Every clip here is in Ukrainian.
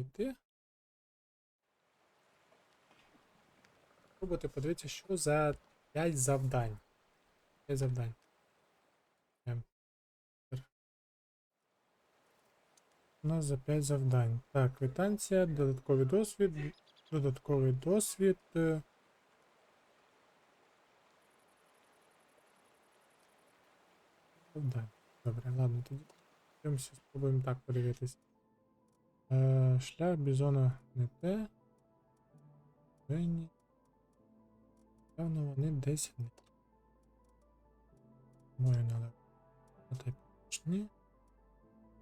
йти. Спробуйте подивитися, що за 5 завдань. 5 завдань. Ем. У нас за 5 завдань. Так, квитанція, додатковий досвід, додатковий досвід. е, Завдань. Добре, ладно, тоді. Спробуємо так подивитись. Е, шлях бізона не те. Винні. Певно, вони десь не. Мою налево. Отай почні.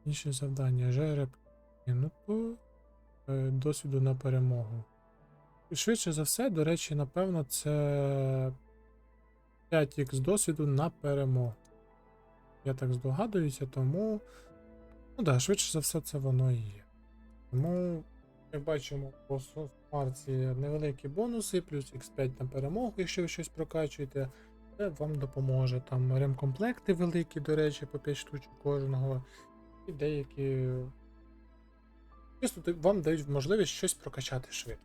Інші завдання. Жереб кинуто. Е, Досвіду на перемогу. Швидше за все, до речі, напевно, це 5х досвіду на перемогу. Я так здогадуюся, тому. Ну так, швидше за все, це воно і є. Тому, як бачимо, по марці невеликі бонуси, плюс X5 на перемогу, якщо ви щось прокачуєте, це вам допоможе. Там ремкомплекти великі, до речі, по 5 штучок кожного. І деякі. Чисто вам дають можливість щось прокачати швидко.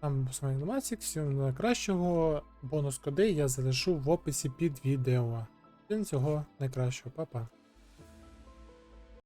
Там анімації, всього найкращого. Бонус коди я залишу в описі під відео. Всім цього найкращого, Па-па.